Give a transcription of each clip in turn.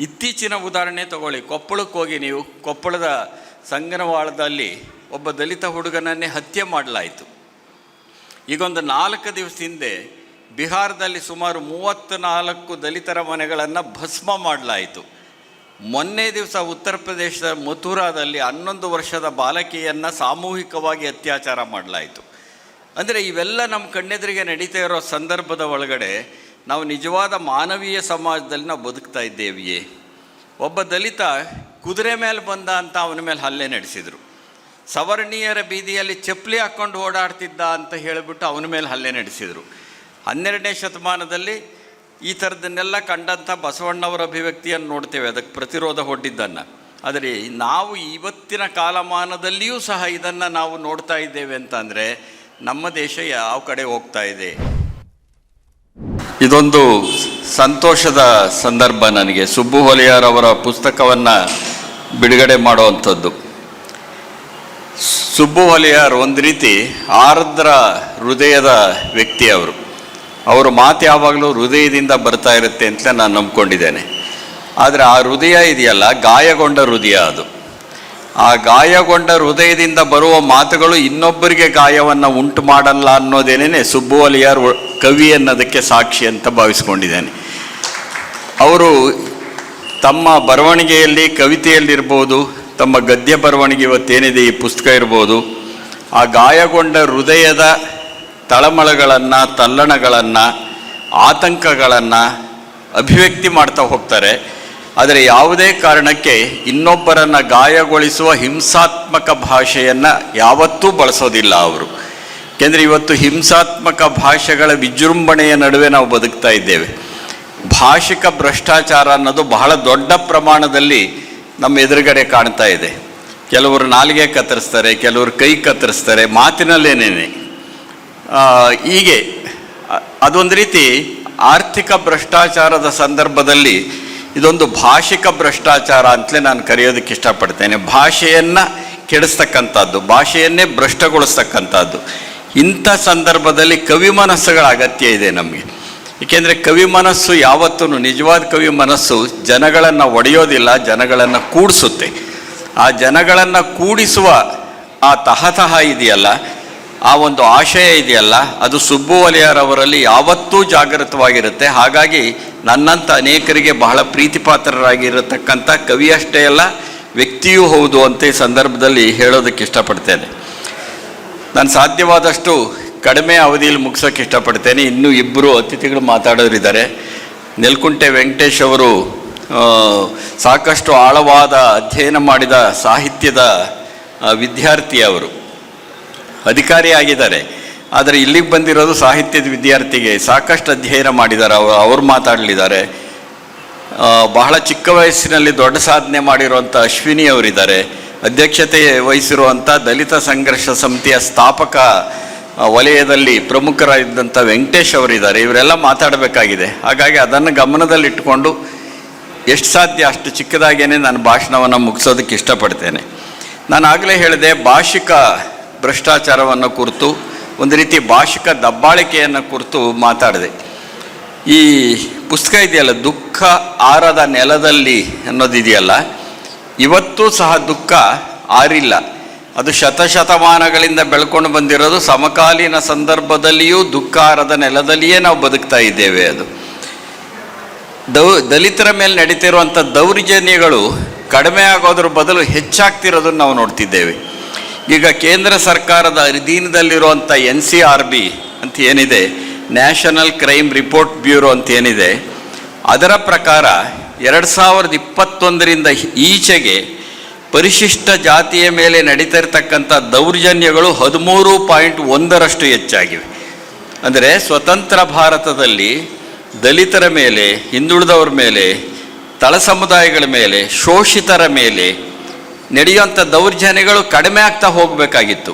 ಇತ್ತೀಚಿನ ಉದಾಹರಣೆ ತಗೊಳ್ಳಿ. ಕೊಪ್ಪಳಕ್ಕೆ ಹೋಗಿ ನೀವು, ಕೊಪ್ಪಳದ ಸಂಗನವಾಳದಲ್ಲಿ ಒಬ್ಬ ದಲಿತ ಹುಡುಗನನ್ನೇ ಹತ್ಯೆ ಮಾಡಲಾಯಿತು. ಈಗೊಂದು ನಾಲ್ಕು ದಿವಸ ಹಿಂದೆ ಬಿಹಾರದಲ್ಲಿ ಸುಮಾರು ಮೂವತ್ತು ನಾಲ್ಕು ದಲಿತರ ಮನೆಗಳನ್ನು ಭಸ್ಮ ಮಾಡಲಾಯಿತು. ಮೊನ್ನೆ ದಿವಸ ಉತ್ತರ ಪ್ರದೇಶದ ಮಥುರಾದಲ್ಲಿ ಹನ್ನೊಂದು ವರ್ಷದ ಬಾಲಕಿಯನ್ನು ಸಾಮೂಹಿಕವಾಗಿ ಅತ್ಯಾಚಾರ ಮಾಡಲಾಯಿತು. ಅಂದರೆ ಇವೆಲ್ಲ ನಮ್ಮ ಕಣ್ಣೆದುರಿಗೆ ನಡೀತಾ ಇರೋ ಸಂದರ್ಭದ ಒಳಗಡೆ ನಾವು ನಿಜವಾದ ಮಾನವೀಯ ಸಮಾಜದಲ್ಲಿ ನಾವು ಬದುಕ್ತಾ ಇದ್ದೇವೆಯೇ? ಒಬ್ಬ ದಲಿತ ಕುದುರೆ ಮೇಲೆ ಬಂದ ಅಂತ ಅವನ ಮೇಲೆ ಹಲ್ಲೆ ನಡೆಸಿದರು. ಸವರ್ಣೀಯರ ಬೀದಿಯಲ್ಲಿ ಚಪ್ಪಲಿ ಹಾಕ್ಕೊಂಡು ಓಡಾಡ್ತಿದ್ದ ಅಂತ ಹೇಳಿಬಿಟ್ಟು ಅವನ ಮೇಲೆ ಹಲ್ಲೆ ನಡೆಸಿದರು. ಹನ್ನೆರಡನೇ ಶತಮಾನದಲ್ಲಿ ಈ ಥರದನ್ನೆಲ್ಲ ಕಂಡಂಥ ಬಸವಣ್ಣವರ ಅಭಿವ್ಯಕ್ತಿಯನ್ನು ನೋಡ್ತೇವೆ. ಅದಕ್ಕೆ ಪ್ರತಿರೋಧ ಹೊಡ್ಡಿದ್ದನ್ನು. ಆದರೆ ನಾವು ಇವತ್ತಿನ ಕಾಲಮಾನದಲ್ಲಿಯೂ ಸಹ ಇದನ್ನು ನಾವು ನೋಡ್ತಾ ಇದ್ದೇವೆ ಅಂತಂದರೆ ನಮ್ಮ ದೇಶ ಯಾವ ಕಡೆ ಹೋಗ್ತಾ ಇದೆ? ಇದೊಂದು ಸಂತೋಷದ ಸಂದರ್ಭ ನನಗೆ. ಸುಬ್ಬು ಹೊಲಿಯಾರ್ ಅವರ ಪುಸ್ತಕವನ್ನು ಬಿಡುಗಡೆ ಮಾಡುವಂಥದ್ದು. ಸುಬ್ಬು ಹೊಲಿಯಾರ್ ಒಂದು ರೀತಿ ಆರ್ದ್ರ ಹೃದಯದ ವ್ಯಕ್ತಿ ಅವರು. ಅವರ ಮಾತು ಯಾವಾಗಲೂ ಹೃದಯದಿಂದ ಬರ್ತಾ ಇರುತ್ತೆ ಅಂತ ನಾನು ನಂಬ್ಕೊಂಡಿದ್ದೇನೆ. ಆದರೆ ಆ ಹೃದಯ ಇದೆಯಲ್ಲ, ಗಾಯಗೊಂಡ ಹೃದಯ ಅದು. ಆ ಗಾಯಗೊಂಡ ಹೃದಯದಿಂದ ಬರುವ ಮಾತುಗಳು ಇನ್ನೊಬ್ಬರಿಗೆ ಗಾಯವನ್ನು ಉಂಟು ಮಾಡಲ್ಲ ಅನ್ನೋದೇನೇ ಸುಬ್ಬು ಅಲಿಯಾರ್ ಒ- ಕವಿ ಅನ್ನೋದಕ್ಕೆ ಸಾಕ್ಷಿ ಅಂತ ಭಾವಿಸ್ಕೊಂಡಿದ್ದೇನೆ. ಅವರು ತಮ್ಮ ಬರವಣಿಗೆಯಲ್ಲಿ, ಕವಿತೆಯಲ್ಲಿರ್ಬೋದು, ತಮ್ಮ ಗದ್ಯ ಬರವಣಿಗೆ ಇವತ್ತೇನಿದೆ, ಈ ಪುಸ್ತಕ ಇರ್ಬೋದು, ಆ ಗಾಯಗೊಂಡ ಹೃದಯದ ತಳಮಳಗಳನ್ನು, ತಲ್ಲಣಗಳನ್ನು, ಆತಂಕಗಳನ್ನು ಅಭಿವ್ಯಕ್ತಿ ಮಾಡ್ತಾ ಹೋಗ್ತಾರೆ. ಆದರೆ ಯಾವುದೇ ಕಾರಣಕ್ಕೆ ಇನ್ನೊಬ್ಬರನ್ನು ಗಾಯಗೊಳಿಸುವ ಹಿಂಸಾತ್ಮಕ ಭಾಷೆಯನ್ನು ಯಾವತ್ತೂ ಬಳಸೋದಿಲ್ಲ ಅವರು. ಏಕೆಂದರೆ ಇವತ್ತು ಹಿಂಸಾತ್ಮಕ ಭಾಷೆಗಳ ವಿಜೃಂಭಣೆಯ ನಡುವೆ ನಾವು ಬದುಕ್ತಾ ಇದ್ದೇವೆ. ಭಾಷಿಕ ಭ್ರಷ್ಟಾಚಾರ ಅನ್ನೋದು ಬಹಳ ದೊಡ್ಡ ಪ್ರಮಾಣದಲ್ಲಿ ನಮ್ಮ ಎದುರುಗಡೆ ಕಾಣ್ತಾ ಇದೆ. ಕೆಲವರು ನಾಲಿಗೆ ಕತ್ತರಿಸ್ತಾರೆ, ಕೆಲವರು ಕೈ ಕತ್ತರಿಸ್ತಾರೆ ಮಾತಿನಲ್ಲೇನೇನೆ ಹೀಗೆ ಅದೊಂದು ರೀತಿ ಆರ್ಥಿಕ ಭ್ರಷ್ಟಾಚಾರದ ಸಂದರ್ಭದಲ್ಲಿ ಇದೊಂದು ಭಾಷಿಕ ಭ್ರಷ್ಟಾಚಾರ ಅಂತಲೇ ನಾನು ಕರೆಯೋದಕ್ಕೆ ಇಷ್ಟಪಡ್ತೇನೆ. ಭಾಷೆಯನ್ನು ಕೆಡಿಸ್ತಕ್ಕಂಥದ್ದು, ಭಾಷೆಯನ್ನೇ ಭ್ರಷ್ಟಗೊಳಿಸ್ತಕ್ಕಂಥದ್ದು. ಇಂಥ ಸಂದರ್ಭದಲ್ಲಿ ಕವಿ ಮನಸ್ಸುಗಳ ಅಗತ್ಯ ಇದೆ ನಮಗೆ. ಏಕೆಂದರೆ ಕವಿ ಮನಸ್ಸು ಯಾವತ್ತೂ ನಿಜವಾದ ಕವಿ ಮನಸ್ಸು ಜನಗಳನ್ನು ಒಡೆಯೋದಿಲ್ಲ, ಜನಗಳನ್ನು ಕೂಡಿಸುತ್ತೆ. ಆ ಜನಗಳನ್ನು ಕೂಡಿಸುವ ಆ ತಹತಹ ಇದೆಯಲ್ಲ ಆ ಒಂದು ಆಶಯ ಇದೆಯಲ್ಲ, ಅದು ಸುಬ್ಬು ವಲಯರವರಲ್ಲಿ ಯಾವತ್ತೂ ಜಾಗೃತವಾಗಿರುತ್ತೆ. ಹಾಗಾಗಿ ನನ್ನಂಥ ಅನೇಕರಿಗೆ ಬಹಳ ಪ್ರೀತಿಪಾತ್ರರಾಗಿರತಕ್ಕಂಥ ಕವಿಯಷ್ಟೇ ಅಲ್ಲ, ವ್ಯಕ್ತಿಯೂ ಹೌದು ಅಂತ ಈ ಸಂದರ್ಭದಲ್ಲಿ ಹೇಳೋದಕ್ಕೆ ಇಷ್ಟಪಡ್ತೇನೆ. ನಾನು ಸಾಧ್ಯವಾದಷ್ಟು ಕಡಿಮೆ ಅವಧಿಯಲ್ಲಿ ಮುಗಿಸೋಕ್ಕೆ ಇಷ್ಟಪಡ್ತೇನೆ. ಇನ್ನೂ ಇಬ್ಬರು ಅತಿಥಿಗಳು ಮಾತಾಡೋರಿದ್ದಾರೆ. ನೆಲ್ಕುಂಟೆ ವೆಂಕಟೇಶ್ ಅವರು ಸಾಕಷ್ಟು ಆಳವಾದ ಅಧ್ಯಯನ ಮಾಡಿದ ಸಾಹಿತ್ಯದ ವಿದ್ಯಾರ್ಥಿ ಅವರು. ಅಧಿಕಾರಿ ಆಗಿದ್ದಾರೆ ಆದರೆ ಇಲ್ಲಿಗೆ ಬಂದಿರೋದು ಸಾಹಿತ್ಯದ ವಿದ್ಯಾರ್ಥಿಗೆ ಸಾಕಷ್ಟು ಅಧ್ಯಯನ ಮಾಡಿದ್ದಾರೆ. ಅವರು, ಅವ್ರು ಮಾತಾಡಲಿದ್ದಾರೆ. ಬಹಳ ಚಿಕ್ಕ ವಯಸ್ಸಿನಲ್ಲಿ ದೊಡ್ಡ ಸಾಧನೆ ಮಾಡಿರುವಂಥ ಅಶ್ವಿನಿ ಅವರಿದ್ದಾರೆ. ಅಧ್ಯಕ್ಷತೆ ವಹಿಸಿರುವಂಥ ದಲಿತ ಸಂಘರ್ಷ ಸಮಿತಿಯ ಸ್ಥಾಪಕ ವಲಯದಲ್ಲಿ ಪ್ರಮುಖರಾಗಿದ್ದಂಥ ವೆಂಕಟೇಶ್ ಅವರಿದ್ದಾರೆ. ಇವರೆಲ್ಲ ಮಾತಾಡಬೇಕಾಗಿದೆ. ಹಾಗಾಗಿ ಅದನ್ನು ಗಮನದಲ್ಲಿಟ್ಟುಕೊಂಡು ಎಷ್ಟು ಸಾಧ್ಯ ಅಷ್ಟು ಚಿಕ್ಕದಾಗೇ ನಾನು ಭಾಷಣವನ್ನು ಮುಗಿಸೋದಕ್ಕೆ ಇಷ್ಟಪಡ್ತೇನೆ. ನಾನು ಆಗಲೇ ಹೇಳಿದೆ, ಭಾಷಿಕ ಭ್ರಷ್ಟಾಚಾರವನ್ನು ಕುರಿತು, ಒಂದು ರೀತಿ ಭಾಷಿಕ ದಬ್ಬಾಳಿಕೆಯನ್ನು ಕುರಿತು ಮಾತಾಡಿದೆ. ಈ ಪುಸ್ತಕ ಇದೆಯಲ್ಲ, ದುಃಖ ಆರದ ನೆಲದಲ್ಲಿ ಅನ್ನೋದಿದೆಯಲ್ಲ ಇವತ್ತೂ ಸಹ ದುಃಖ ಆರಿಲ್ಲ. ಅದು ಶತಶತಮಾನಗಳಿಂದ ಬೆಳ್ಕೊಂಡು ಬಂದಿರೋದು, ಸಮಕಾಲೀನ ಸಂದರ್ಭದಲ್ಲಿಯೂ ದುಃಖ ಆರದ ನೆಲದಲ್ಲಿಯೇ ನಾವು ಬದುಕ್ತಾ ಇದ್ದೇವೆ ಅದು. ದೌ, ದಲಿತರ ಮೇಲೆ ನಡೀತಿರುವಂಥ ದೌರ್ಜನ್ಯಗಳು ಕಡಿಮೆ ಆಗೋದ್ರ ಬದಲು ಹೆಚ್ಚಾಗ್ತಿರೋದನ್ನು ನಾವು ನೋಡ್ತಿದ್ದೇವೆ. ಈಗ ಕೇಂದ್ರ ಸರ್ಕಾರದ ಅಧೀನದಲ್ಲಿರುವಂಥ ಎನ್ ಸಿ ಆರ್ ಬಿ ಅಂತ ಏನಿದೆ, ನ್ಯಾಷನಲ್ ಕ್ರೈಮ್ ರಿಪೋರ್ಟ್ ಬ್ಯೂರೋ ಅಂತ ಏನಿದೆ, ಅದರ ಪ್ರಕಾರ ಎರಡು ಸಾವಿರದ ಇಪ್ಪತ್ತೊಂದರಿಂದ ಈಚೆಗೆ ಪರಿಶಿಷ್ಟ ಜಾತಿಯ ಮೇಲೆ ನಡೀತಾ ಇರತಕ್ಕಂಥ ದೌರ್ಜನ್ಯಗಳು ಹದಿಮೂರು ಪಾಯಿಂಟ್ ಒಂದರಷ್ಟು ಹೆಚ್ಚಾಗಿವೆ. ಅಂದರೆ ಸ್ವತಂತ್ರ ಭಾರತದಲ್ಲಿ ದಲಿತರ ಮೇಲೆ, ಹಿಂದುಳಿದವರ ಮೇಲೆ, ತಳ ಸಮುದಾಯಗಳ ಮೇಲೆ, ಶೋಷಿತರ ಮೇಲೆ ನಡೆಯುವಂಥ ದೌರ್ಜನ್ಯಗಳು ಕಡಿಮೆ ಆಗ್ತಾ ಹೋಗಬೇಕಾಗಿತ್ತು.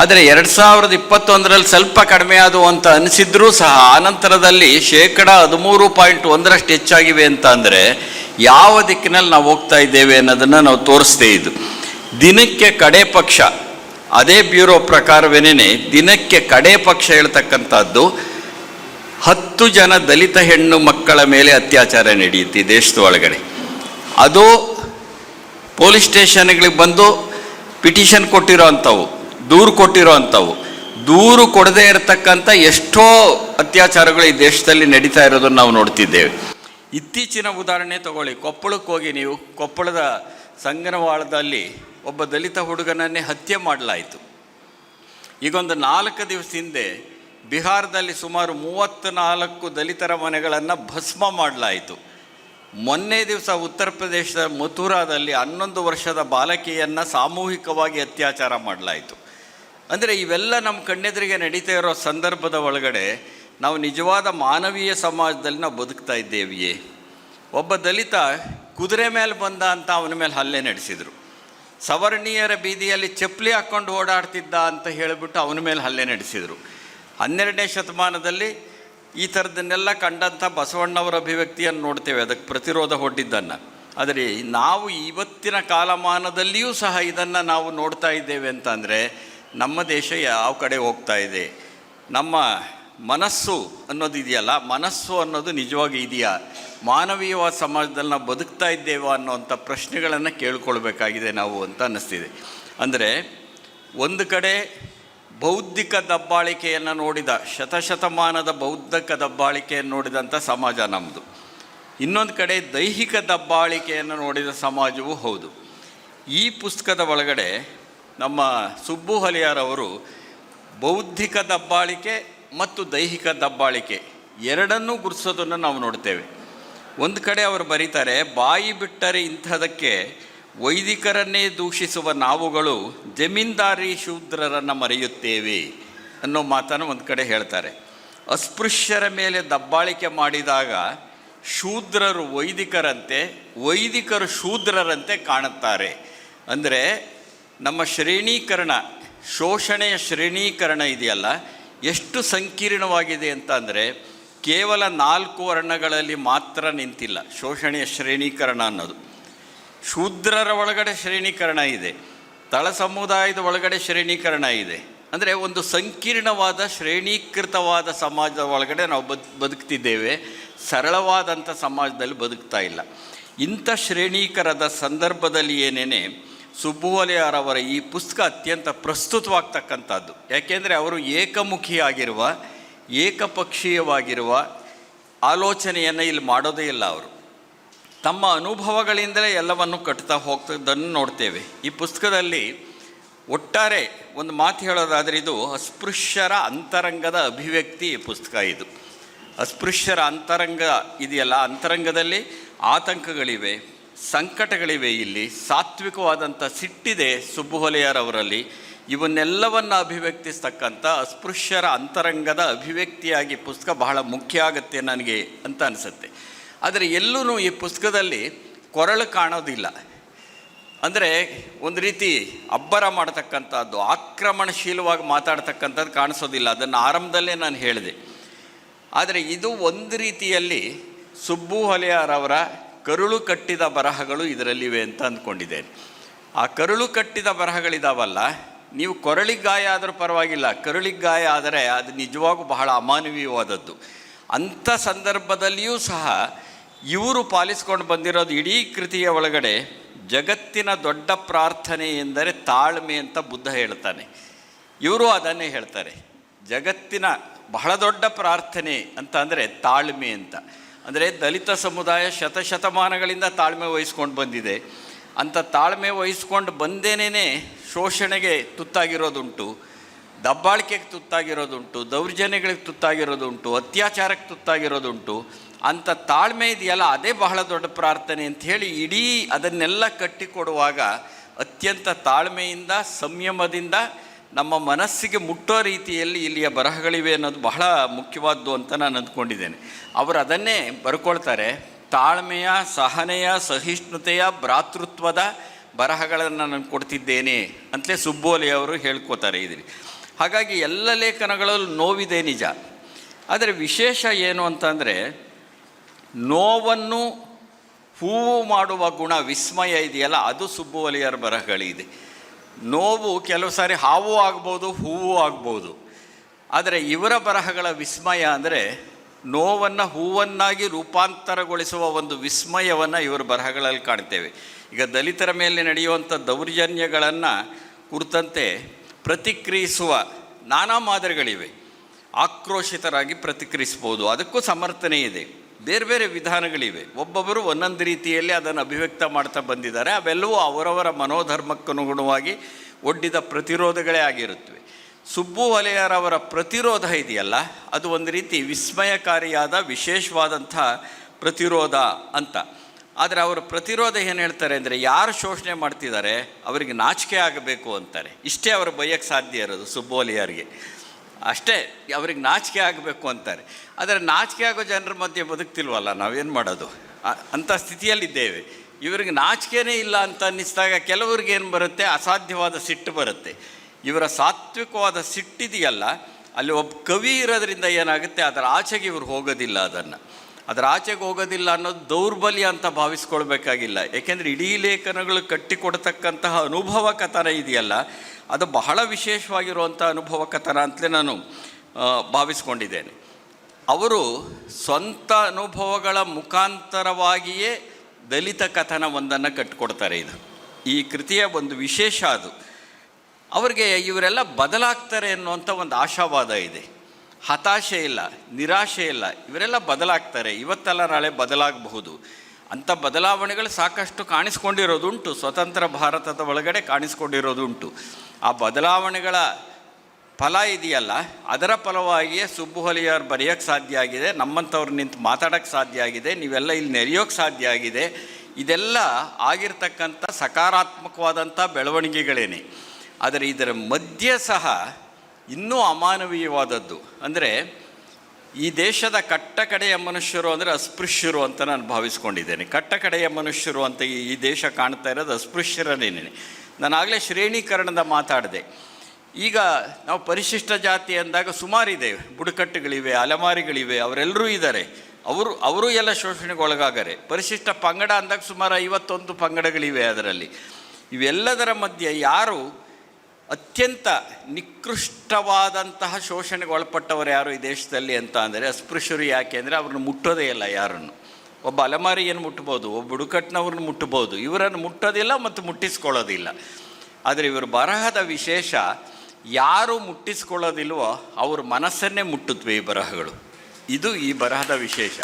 ಆದರೆ ಎರಡು ಸಾವಿರದ ಇಪ್ಪತ್ತೊಂದರಲ್ಲಿ ಸ್ವಲ್ಪ ಕಡಿಮೆ ಆದವು ಅಂತ ಅನಿಸಿದ್ರೂ ಸಹ ಆನಂತರದಲ್ಲಿ ಶೇಕಡ ಹದಿಮೂರು ಪಾಯಿಂಟ್ ಒಂದರಷ್ಟು ಹೆಚ್ಚಾಗಿವೆ ಅಂತ ಅಂದರೆ ಯಾವ ದಿಕ್ಕಿನಲ್ಲಿ ನಾವು ಹೋಗ್ತಾ ಇದ್ದೇವೆ ಅನ್ನೋದನ್ನು ನಾವು ತೋರಿಸ್ತೇ ಇದು ದಿನಕ್ಕೆ ಕಡೆ ಪಕ್ಷ, ಅದೇ ಬ್ಯೂರೋ ಪ್ರಕಾರವೇನೇ ದಿನಕ್ಕೆ ಕಡೆ ಪಕ್ಷ ಹೇಳ್ತಕ್ಕಂಥದ್ದು ಹತ್ತು ಜನ ದಲಿತ ಹೆಣ್ಣು ಮಕ್ಕಳ ಮೇಲೆ ಅತ್ಯಾಚಾರ ನಡೆಯುತ್ತೆ ದೇಶದ ಒಳಗಡೆ. ಅದು ಪೊಲೀಸ್ ಸ್ಟೇಷನ್ಗಳಿಗೆ ಬಂದು ಪಿಟಿಷನ್ ಕೊಟ್ಟಿರೋ ಅಂಥವು, ದೂರು ಕೊಟ್ಟಿರೋ ಅಂಥವು, ದೂರು ಕೊಡದೇ ಇರತಕ್ಕಂಥ ಎಷ್ಟೋ ಅತ್ಯಾಚಾರಗಳು ಈ ದೇಶದಲ್ಲಿ ನಡೀತಾ ಇರೋದನ್ನು ನಾವು ನೋಡ್ತಿದ್ದೇವೆ. ಇತ್ತೀಚಿನ ಉದಾಹರಣೆ ತಗೊಳ್ಳಿ. ಕೊಪ್ಪಳಕ್ಕೆ ಹೋಗಿ ನೀವು, ಕೊಪ್ಪಳದ ಸಂಗನವಾಳದಲ್ಲಿ ಒಬ್ಬ ದಲಿತ ಹುಡುಗನನ್ನೇ ಹತ್ಯೆ ಮಾಡಲಾಯಿತು. ಈಗೊಂದು ನಾಲ್ಕು ದಿವಸ ಹಿಂದೆ ಬಿಹಾರದಲ್ಲಿ ಸುಮಾರು ಮೂವತ್ತು ನಾಲ್ಕು ದಲಿತರ ಮನೆಗಳನ್ನು ಭಸ್ಮ ಮಾಡಲಾಯಿತು. ಮೊನ್ನೆ ದಿವಸ ಉತ್ತರ ಪ್ರದೇಶದ ಮಥುರಾದಲ್ಲಿ ಹನ್ನೊಂದು ವರ್ಷದ ಬಾಲಕಿಯನ್ನು ಸಾಮೂಹಿಕವಾಗಿ ಅತ್ಯಾಚಾರ ಮಾಡಲಾಯಿತು. ಅಂದರೆ ಇವೆಲ್ಲ ನಮ್ಮ ಕಣ್ಣೆದುರಿಗೆ ನಡೀತಾ ಇರೋ ಸಂದರ್ಭದ ಒಳಗಡೆ ನಾವು ನಿಜವಾದ ಮಾನವೀಯ ಸಮಾಜದಲ್ಲಿ ನಾವು ಬದುಕ್ತಾ ಇದ್ದೇವೆಯೇ? ಒಬ್ಬ ದಲಿತ ಕುದುರೆ ಮೇಲೆ ಬಂದ ಅಂತ ಅವನ ಮೇಲೆ ಹಲ್ಲೆ ನಡೆಸಿದರು. ಸವರ್ಣೀಯರ ಬೀದಿಯಲ್ಲಿ ಚಪ್ಪಲಿ ಹಾಕ್ಕೊಂಡು ಓಡಾಡ್ತಿದ್ದ ಅಂತ ಹೇಳಿಬಿಟ್ಟು ಅವನ ಮೇಲೆ ಹಲ್ಲೆ ನಡೆಸಿದರು. ಹನ್ನೆರಡನೇ ಶತಮಾನದಲ್ಲಿ ಈ ಥರದನ್ನೆಲ್ಲ ಕಂಡಂಥ ಬಸವಣ್ಣವರ ಅಭಿವ್ಯಕ್ತಿಯನ್ನು ನೋಡ್ತೇವೆ. ಅದಕ್ಕೆ ಪ್ರತಿರೋಧ ಹೊಡ್ಡಿದ್ದನ್ನು ಆದರೆ ನಾವು ಇವತ್ತಿನ ಕಾಲಮಾನದಲ್ಲಿಯೂ ಸಹ ಇದನ್ನು ನಾವು ನೋಡ್ತಾ ಇದ್ದೇವೆ ಅಂತಂದರೆ, ನಮ್ಮ ದೇಶ ಯಾವ ಕಡೆ ಹೋಗ್ತಾ ಇದೆ? ನಮ್ಮ ಮನಸ್ಸು ಅನ್ನೋದು ಇದೆಯಲ್ಲ, ಮನಸ್ಸು ಅನ್ನೋದು ನಿಜವಾಗಿ ಇದೆಯಾ? ಮಾನವೀಯವಾದ ಸಮಾಜದಲ್ಲಿ ನಾವು ಬದುಕ್ತಾ ಇದ್ದೇವಾ ಅನ್ನೋವಂಥ ಪ್ರಶ್ನೆಗಳನ್ನು ಕೇಳ್ಕೊಳ್ಬೇಕಾಗಿದೆ ನಾವು ಅಂತ ಅನ್ನಿಸ್ತಿದೆ. ಅಂದರೆ ಒಂದು ಕಡೆ ಬೌದ್ಧಿಕ ದಬ್ಬಾಳಿಕೆಯನ್ನು ನೋಡಿದ, ಶತಶತಮಾನದ ಬೌದ್ಧಿಕ ದಬ್ಬಾಳಿಕೆಯನ್ನು ನೋಡಿದಂಥ ಸಮಾಜ ನಮ್ಮದು ಇನ್ನೊಂದು ಕಡೆ ದೈಹಿಕ ದಬ್ಬಾಳಿಕೆಯನ್ನು ನೋಡಿದ ಸಮಾಜವೂ ಹೌದು. ಈ ಪುಸ್ತಕದ ಒಳಗಡೆ ನಮ್ಮ ಸುಬ್ಬು ಹಲಿಯಾರವರು ಬೌದ್ಧಿಕ ದಬ್ಬಾಳಿಕೆ ಮತ್ತು ದೈಹಿಕ ದಬ್ಬಾಳಿಕೆ ಎರಡನ್ನೂ ಗುರುತಿಸೋದನ್ನು ನಾವು ನೋಡ್ತೇವೆ. ಒಂದು ಕಡೆ ಅವರು ಬರೀತಾರೆ, ಬಾಯಿ ಬಿಟ್ಟರೆ ಇಂಥದಕ್ಕೆ ವೈದಿಕರನ್ನೇ ದೂಷಿಸುವ ನಾವುಗಳು ಜಮೀನ್ದಾರಿ ಶೂದ್ರರನ್ನು ಮರೆಯುತ್ತೇವೆ ಅನ್ನೋ ಮಾತನ್ನು ಒಂದು ಕಡೆ ಹೇಳ್ತಾರೆ. ಅಸ್ಪೃಶ್ಯರ ಮೇಲೆ ದಬ್ಬಾಳಿಕೆ ಮಾಡಿದಾಗ ಶೂದ್ರರು ವೈದಿಕರಂತೆ, ವೈದಿಕರು ಶೂದ್ರರಂತೆ ಕಾಣುತ್ತಾರೆ. ಅಂದರೆ ನಮ್ಮ ಶ್ರೇಣೀಕರಣ, ಶೋಷಣೆಯ ಶ್ರೇಣೀಕರಣ ಇದೆಯಲ್ಲ, ಎಷ್ಟು ಸಂಕೀರ್ಣವಾಗಿದೆ ಅಂತ ಅಂದರೆ ಕೇವಲ ನಾಲ್ಕು ವರ್ಣಗಳಲ್ಲಿ ಮಾತ್ರ ನಿಂತಿಲ್ಲ, ಶೋಷಣೆಯ ಶ್ರೇಣೀಕರಣ ಅನ್ನೋದು. ಶೂದ್ರರ ಒಳಗಡೆ ಶ್ರೇಣೀಕರಣ ಇದೆ. ತಳ ಸಮುದಾಯದ ಒಳಗಡೆ ಶ್ರೇಣೀಕರಣ ಇದೆ. ಅಂದರೆ ಒಂದು ಸಂಕೀರ್ಣವಾದ, ಶ್ರೇಣೀಕೃತವಾದ ಸಮಾಜದ ಒಳಗಡೆ ನಾವು ಬದ್, ಬದುಕ್ತಿದ್ದೇವೆ. ಸರಳವಾದಂಥ ಸಮಾಜದಲ್ಲಿ ಬದುಕ್ತಾ ಇಲ್ಲ. ಇಂಥ ಶ್ರೇಣೀಕರದ ಸಂದರ್ಭದಲ್ಲಿ ಏನೇನೆ, ಸುಬ್ಬುವಲಿಯಾರವರ ಈ ಪುಸ್ತಕ ಅತ್ಯಂತ ಪ್ರಸ್ತುತವಾಗ್ತಕ್ಕಂಥದ್ದು. ಯಾಕೆಂದರೆ ಅವರು ಏಕಮುಖಿಯಾಗಿರುವ, ಏಕಪಕ್ಷೀಯವಾಗಿರುವ ಆಲೋಚನೆಯನ್ನು ಇಲ್ಲಿ ಮಾಡೋದೇ ಇಲ್ಲ ಅವರು. ತಮ್ಮ ಅನುಭವಗಳಿಂದಲೇ ಎಲ್ಲವನ್ನು ಕಟ್ತಾ ಹೋಗ್ತದನ್ನು ನೋಡ್ತೇವೆ. ಈ ಪುಸ್ತಕದಲ್ಲಿ ಒಟ್ಟಾರೆ ಒಂದು ಮಾತು ಹೇಳೋದಾದರೆ ಇದು ಅಸ್ಪೃಶ್ಯರ ಅಂತರಂಗದ ಅಭಿವ್ಯಕ್ತಿ ಈ ಪುಸ್ತಕ ಇದು. ಅಸ್ಪೃಶ್ಯರ ಅಂತರಂಗ ಇದೆಯಲ್ಲ, ಅಂತರಂಗದಲ್ಲಿ ಆತಂಕಗಳಿವೆ, ಸಂಕಟಗಳಿವೆ ಇಲ್ಲಿ. ಸಾತ್ವಿಕವಾದಂಥ ಸಿಟ್ಟಿದೆ ಸುಬ್ಬುಹೊಲೆಯರವರಲ್ಲಿ. ಇವನ್ನೆಲ್ಲವನ್ನು ಅಭಿವ್ಯಕ್ತಿಸ್ತಕ್ಕಂಥ ಅಸ್ಪೃಶ್ಯರ ಅಂತರಂಗದ ಅಭಿವ್ಯಕ್ತಿಯಾಗಿ ಪುಸ್ತಕ ಬಹಳ ಮುಖ್ಯ ಆಗುತ್ತೆ ನನಗೆ ಅಂತ ಅನಿಸುತ್ತೆ. ಆದರೆ ಎಲ್ಲೂ ಈ ಪುಸ್ತಕದಲ್ಲಿ ಕೊರಳು ಕಾಣೋದಿಲ್ಲ. ಅಂದರೆ ಒಂದು ರೀತಿ ಅಬ್ಬರ ಮಾಡತಕ್ಕಂಥದ್ದು, ಆಕ್ರಮಣಶೀಲವಾಗಿ ಮಾತಾಡ್ತಕ್ಕಂಥದ್ದು ಕಾಣಿಸೋದಿಲ್ಲ. ಅದನ್ನು ಆರಂಭದಲ್ಲೇ ನಾನು ಹೇಳಿದೆ. ಆದರೆ ಇದು ಒಂದು ರೀತಿಯಲ್ಲಿ ಸುಬ್ಬು ಹೊಲೆಯರವರ ಕರುಳು ಕಟ್ಟಿದ ಬರಹಗಳು ಇದರಲ್ಲಿವೆ ಅಂತ ಅಂದ್ಕೊಂಡಿದ್ದೇನೆ. ಆ ಕರುಳು ಕಟ್ಟಿದ ಬರಹಗಳಿದಾವಲ್ಲ, ನೀವು ಕೊರಳಿಗೆ ಗಾಯ ಆದರೂ ಪರವಾಗಿಲ್ಲ. ಕರುಳಿಗೆ ಗಾಯ ಆದರೆ ಅದು ನಿಜವಾಗೂ ಬಹಳ ಅಮಾನವೀಯವಾದದ್ದು. ಅಂಥ ಸಂದರ್ಭದಲ್ಲಿಯೂ ಸಹ ಇವರು ಪಾಲಿಸ್ಕೊಂಡು ಬಂದಿರೋದು ಇಡೀ ಕೃತಿಯ ಒಳಗಡೆ ಜಗತ್ತಿನ ದೊಡ್ಡ ಪ್ರಾರ್ಥನೆ ಎಂದರೆ ತಾಳ್ಮೆ ಅಂತ ಬುದ್ಧ ಹೇಳ್ತಾನೆ. ಇವರು ಅದನ್ನೇ ಹೇಳ್ತಾರೆ. ಜಗತ್ತಿನ ಬಹಳ ದೊಡ್ಡ ಪ್ರಾರ್ಥನೆ ಅಂತ ಅಂದರೆ ತಾಳ್ಮೆ ಅಂತ. ಅಂದರೆ ದಲಿತ ಸಮುದಾಯ ಶತಶತಮಾನಗಳಿಂದ ತಾಳ್ಮೆ ವಹಿಸ್ಕೊಂಡು ಬಂದಿದೆ. ಅಂಥ ತಾಳ್ಮೆ ವಹಿಸ್ಕೊಂಡು ಬಂದೇನೇ ಶೋಷಣೆಗೆ ತುತ್ತಾಗಿರೋದುಂಟು, ದಬ್ಬಾಳಿಕೆಗೆ ತುತ್ತಾಗಿರೋದುಂಟು, ದೌರ್ಜನ್ಯಗಳಿಗೆ ತುತ್ತಾಗಿರೋದುಂಟು, ಅತ್ಯಾಚಾರಕ್ಕೆ ತುತ್ತಾಗಿರೋದುಂಟು. ಅಂಥ ತಾಳ್ಮೆ ಇದೆಯಲ್ಲ, ಅದೇ ಬಹಳ ದೊಡ್ಡ ಪ್ರಾರ್ಥನೆ ಅಂತ ಹೇಳಿ ಇಡೀ ಅದನ್ನೆಲ್ಲ ಕಟ್ಟಿಕೊಡುವಾಗ ಅತ್ಯಂತ ತಾಳ್ಮೆಯಿಂದ, ಸಂಯಮದಿಂದ ನಮ್ಮ ಮನಸ್ಸಿಗೆ ಮುಟ್ಟೋ ರೀತಿಯಲ್ಲಿ ಇಲ್ಲಿಯ ಬರಹಗಳಿವೆ ಅನ್ನೋದು ಬಹಳ ಮುಖ್ಯವಾದ್ದು ಅಂತ ನಾನು ಅಂದ್ಕೊಂಡಿದ್ದೇನೆ. ಅವರು ಅದನ್ನೇ ಬರ್ಕೊಳ್ತಾರೆ. ತಾಳ್ಮೆಯ, ಸಹನೆಯ, ಸಹಿಷ್ಣುತೆಯ, ಭ್ರಾತೃತ್ವದ ಬರಹಗಳನ್ನು ನಾನು ಕೊಡ್ತಿದ್ದೇನೆ ಅಂತಲೇ ಸುಬ್ಬೋಲೆ ಅವರು ಹೇಳ್ಕೋತಾರೆ ಇದರಲ್ಲಿ. ಹಾಗಾಗಿ ಎಲ್ಲ ಲೇಖನಗಳಲ್ಲೂ ನೋವಿದೆ ನಿಜ. ಆದರೆ ವಿಶೇಷ ಏನು ಅಂತಂದರೆ ನೋವನ್ನು ಹೂವು ಮಾಡುವ ಗುಣ ವಿಸ್ಮಯ ಇದೆಯಲ್ಲ, ಅದು ಸುಬ್ಬುವಲಿಯರ ಬರಹಗಳಿದೆ. ನೋವು ಕೆಲವು ಸಾರಿ ಹಾವು ಆಗ್ಬೋದು, ಹೂವು ಆಗ್ಬೋದು. ಆದರೆ ಇವರ ಬರಹಗಳ ವಿಸ್ಮಯ ಅಂದರೆ ನೋವನ್ನು ಹೂವನ್ನಾಗಿ ರೂಪಾಂತರಗೊಳಿಸುವ ಒಂದು ವಿಸ್ಮಯವನ್ನು ಇವರ ಬರಹಗಳಲ್ಲಿ ಕಾಣ್ತೇವೆ. ಈಗ ದಲಿತರ ಮೇಲೆ ನಡೆಯುವಂಥ ದೌರ್ಜನ್ಯಗಳನ್ನು ಕುರಿತಂತೆ ಪ್ರತಿಕ್ರಿಯಿಸುವ ನಾನಾ ಮಾದರಿಗಳಿವೆ. ಆಕ್ರೋಶಿತರಾಗಿ ಪ್ರತಿಕ್ರಿಯಿಸ್ಬೋದು. ಅದಕ್ಕೂ ಸಮರ್ಥನೆ ಇದೆ. ಬೇರೆ ಬೇರೆ ವಿಧಾನಗಳಿವೆ. ಒಬ್ಬೊಬ್ಬರು ಒಂದೊಂದು ರೀತಿಯಲ್ಲಿ ಅದನ್ನು ಅಭಿವ್ಯಕ್ತ ಮಾಡ್ತಾ ಬಂದಿದ್ದಾರೆ. ಅವೆಲ್ಲವೂ ಅವರವರ ಮನೋಧರ್ಮಕ್ಕನುಗುಣವಾಗಿ ಒಡ್ಡಿದ ಪ್ರತಿರೋಧಗಳೇ ಆಗಿರುತ್ತವೆ. ಸುಬ್ಬು ವಲಯರವರ ಪ್ರತಿರೋಧ ಇದೆಯಲ್ಲ, ಅದು ಒಂದು ರೀತಿ ವಿಸ್ಮಯಕಾರಿಯಾದ, ವಿಶೇಷವಾದಂಥ ಪ್ರತಿರೋಧ ಅಂತ. ಆದರೆ ಅವರ ಪ್ರತಿರೋಧ ಏನು ಹೇಳ್ತಾರೆ ಅಂದರೆ, ಯಾರು ಶೋಷಣೆ ಮಾಡ್ತಿದ್ದಾರೆ, ಅವರಿಗೆ ನಾಚಿಕೆ ಆಗಬೇಕು ಅಂತಾರೆ. ಇಷ್ಟೇ ಅವರು ಬೈಯಕ್ಕೆ ಸಾಧ್ಯ ಇರೋದು ಸುಬ್ಬೋಲಿಯರಿಗೆ ಅಷ್ಟೇ, ಅವ್ರಿಗೆ ನಾಚಿಕೆ ಆಗಬೇಕು ಅಂತಾರೆ. ಆದರೆ ನಾಚಿಕೆ ಆಗೋ ಜನರ ಮಧ್ಯೆ ಬದುಕ್ತಿಲ್ವಲ್ಲ, ನಾವೇನು ಮಾಡೋದು? ಅಂಥ ಸ್ಥಿತಿಯಲ್ಲಿದ್ದೇವೆ. ಇವರಿಗೆ ನಾಚಿಕೆನೇ ಇಲ್ಲ ಅಂತ ಅನ್ನಿಸಿದಾಗ ಕೆಲವ್ರಿಗೆ ಏನು ಬರುತ್ತೆ? ಅಸಾಧ್ಯವಾದ ಸಿಟ್ಟು ಬರುತ್ತೆ. ಇವರ ಸಾತ್ವಿಕವಾದ ಸಿಟ್ಟಿದೆಯಲ್ಲ, ಅಲ್ಲಿ ಒಬ್ಬ ಕವಿ ಇರೋದ್ರಿಂದ ಏನಾಗುತ್ತೆ? ಅದರ ಆಚೆಗೆ ಇವರು ಹೋಗೋದಿಲ್ಲ ಅದನ್ನು. ಅದರ ಆಚೆಗೆ ಹೋಗೋದಿಲ್ಲ ಅನ್ನೋದು ದೌರ್ಬಲ್ಯ ಅಂತ ಭಾವಿಸ್ಕೊಳ್ಬೇಕಾಗಿಲ್ಲ. ಏಕೆಂದರೆ ಇಡೀ ಲೇಖನಗಳು ಕಟ್ಟಿಕೊಡ್ತಕ್ಕಂತಹ ಅನುಭವ ಕಥನ ಇದೆಯಲ್ಲ, ಅದು ಬಹಳ ವಿಶೇಷವಾಗಿರುವಂಥ ಅನುಭವ ಕಥನ ಅಂತಲೇ ನಾನು ಭಾವಿಸ್ಕೊಂಡಿದ್ದೇನೆ. ಅವರು ಸ್ವಂತ ಅನುಭವಗಳ ಮುಖಾಂತರವಾಗಿಯೇ ದಲಿತ ಕಥನ ಒಂದನ್ನು ಕಟ್ಟಿಕೊಡ್ತಾರೆ ಇದು. ಈ ಕೃತಿಯ ಒಂದು ವಿಶೇಷ ಅದು. ಅವರಿಗೆ ಇವರೆಲ್ಲ ಬದಲಾಗ್ತಾರೆ ಅನ್ನುವಂಥ ಒಂದು ಆಶಾವಾದ ಇದೆ. ಹತಾಶೆ ಇಲ್ಲ, ನಿರಾಶೆ ಇಲ್ಲ, ಇವರೆಲ್ಲ ಬದಲಾಗ್ತಾರೆ. ಇವತ್ತಲ್ಲ ನಾಳೆ ಬದಲಾಗಬಹುದು. ಅಂಥ ಬದಲಾವಣೆಗಳು ಸಾಕಷ್ಟು ಕಾಣಿಸ್ಕೊಂಡಿರೋದುಂಟು. ಸ್ವತಂತ್ರ ಭಾರತದ ಒಳಗಡೆ ಕಾಣಿಸ್ಕೊಂಡಿರೋದುಂಟು. ಆ ಬದಲಾವಣೆಗಳ ಫಲ ಇದೆಯಲ್ಲ, ಅದರ ಫಲವಾಗಿಯೇ ಸುಬ್ಬು ಹೊಲಿಯಾರ್ ಬರೆಯೋಕ್ಕೆ ಸಾಧ್ಯ ಆಗಿದೆ, ನಮ್ಮಂಥವ್ರು ನಿಂತು ಮಾತಾಡೋಕ್ಕೆ ಸಾಧ್ಯ ಆಗಿದೆ, ನೀವೆಲ್ಲ ಇಲ್ಲಿ ನೆರೆಯೋಕ್ಕೆ ಸಾಧ್ಯ ಆಗಿದೆ. ಇದೆಲ್ಲ ಆಗಿರ್ತಕ್ಕಂಥ ಸಕಾರಾತ್ಮಕವಾದಂಥ ಬೆಳವಣಿಗೆಗಳೇನೆ. ಆದರೆ ಇದರ ಮಧ್ಯೆ ಸಹ ಇನ್ನೂ ಅಮಾನವೀಯವಾದದ್ದು. ಅಂದರೆ ಈ ದೇಶದ ಕಟ್ಟ ಕಡೆಯ ಮನುಷ್ಯರು ಅಂದರೆ ಅಸ್ಪೃಶ್ಯರು ಅಂತ ನಾನು ಭಾವಿಸ್ಕೊಂಡಿದ್ದೇನೆ. ಕಟ್ಟಕಡೆಯ ಮನುಷ್ಯರು ಅಂತ ಈ ದೇಶ ಕಾಣ್ತಾ ಇರೋದು ಅಸ್ಪೃಶ್ಯರನೇನೆ ನಾನು ಆಗಲೇ ಶ್ರೇಣೀಕರಣದ ಮಾತಾಡಿದೆ. ಈಗ ನಾವು ಪರಿಶಿಷ್ಟ ಜಾತಿ ಅಂದಾಗ ಸುಮಾರಿದೆ, ಬುಡಕಟ್ಟುಗಳಿವೆ, ಅಲೆಮಾರಿಗಳಿವೆ, ಅವರೆಲ್ಲರೂ ಇದ್ದಾರೆ. ಅವರು ಅವರು ಎಲ್ಲ ಶೋಷಣೆಗೆ ಒಳಗಾಗರೆ. ಪರಿಶಿಷ್ಟ ಪಂಗಡ ಅಂದಾಗ ಸುಮಾರು ಐವತ್ತೊಂದು ಪಂಗಡಗಳಿವೆ ಅದರಲ್ಲಿ. ಇವೆಲ್ಲದರ ಮಧ್ಯೆ ಯಾರು ಅತ್ಯಂತ ನಿಕೃಷ್ಟವಾದಂತಹ ಶೋಷಣೆಗೆ ಒಳಪಟ್ಟವರು ಯಾರು ಈ ದೇಶದಲ್ಲಿ ಅಂತ ಅಂದರೆ ಅಸ್ಪೃಶ್ಯರು ಯಾಕೆ ಅಂದರೆ ಅವ್ರನ್ನ ಮುಟ್ಟೋದೇ ಇಲ್ಲ ಯಾರನ್ನು. ಒಬ್ಬ ಅಲೆಮಾರಿಯನ್ನು ಮುಟ್ಬೋದು, ಒಬ್ಬ ಬುಡುಕಟ್ಟಿನವ್ರನ್ನ ಮುಟ್ಬೋದು, ಇವರನ್ನು ಮುಟ್ಟೋದಿಲ್ಲ ಮತ್ತು ಮುಟ್ಟಿಸ್ಕೊಳ್ಳೋದಿಲ್ಲ. ಆದರೆ ಇವರು ಬರಹದ ವಿಶೇಷ ಯಾರು ಮುಟ್ಟಿಸ್ಕೊಳ್ಳೋದಿಲ್ವೋ ಅವ್ರ ಮನಸ್ಸನ್ನೇ ಮುಟ್ಟುತ್ತವೆ ಈ ಬರಹಗಳು. ಇದು ಈ ಬರಹದ ವಿಶೇಷ.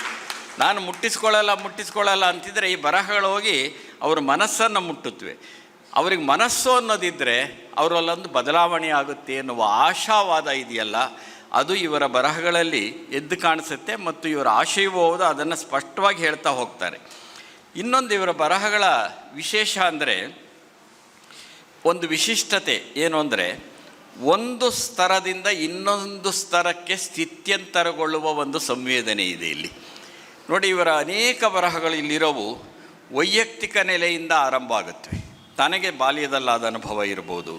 ನಾನು ಮುಟ್ಟಿಸ್ಕೊಳ್ಳಲ್ಲ ಮುಟ್ಟಿಸ್ಕೊಳ್ಳಲ್ಲ ಅಂತಿದ್ರೆ ಈ ಬರಹಗಳು ಹೋಗಿ ಅವ್ರ ಮನಸ್ಸನ್ನು ಮುಟ್ಟುತ್ತವೆ ಅವ್ರಿಗೆ ಮನಸ್ಸು ಅನ್ನೋದಿದ್ದರೆ ಅವರಲ್ಲೊಂದು ಬದಲಾವಣೆ ಆಗುತ್ತೆ ಎನ್ನುವ ಆಶಾವಾದ ಇದೆಯಲ್ಲ, ಅದು ಇವರ ಬರಹಗಳಲ್ಲಿ ಎದ್ದು ಕಾಣಿಸುತ್ತೆ ಮತ್ತು ಇವರ ಆಶಯವೂ ಹೌದು, ಅದನ್ನು ಸ್ಪಷ್ಟವಾಗಿ ಹೇಳ್ತಾ ಹೋಗ್ತಾರೆ. ಇನ್ನೊಂದು ಇವರ ಬರಹಗಳ ವಿಶೇಷ ಅಂದರೆ, ಒಂದು ವಿಶಿಷ್ಟತೆ ಏನು ಅಂದರೆ ಒಂದು ಸ್ತರದಿಂದ ಇನ್ನೊಂದು ಸ್ತರಕ್ಕೆ ಸ್ಥಿತ್ಯಂತರಗೊಳ್ಳುವ ಒಂದು ಸಂವೇದನೆ ಇದೆ ಇಲ್ಲಿ. ನೋಡಿ, ಇವರ ಅನೇಕ ಬರಹಗಳು ಇಲ್ಲಿರೋವು ವೈಯಕ್ತಿಕ ನೆಲೆಯಿಂದ ಆರಂಭ ಆಗುತ್ತವೆ ತನಗೆ ಬಾಲ್ಯದಲ್ಲಾದ ಅನುಭವ ಇರ್ಬೋದು,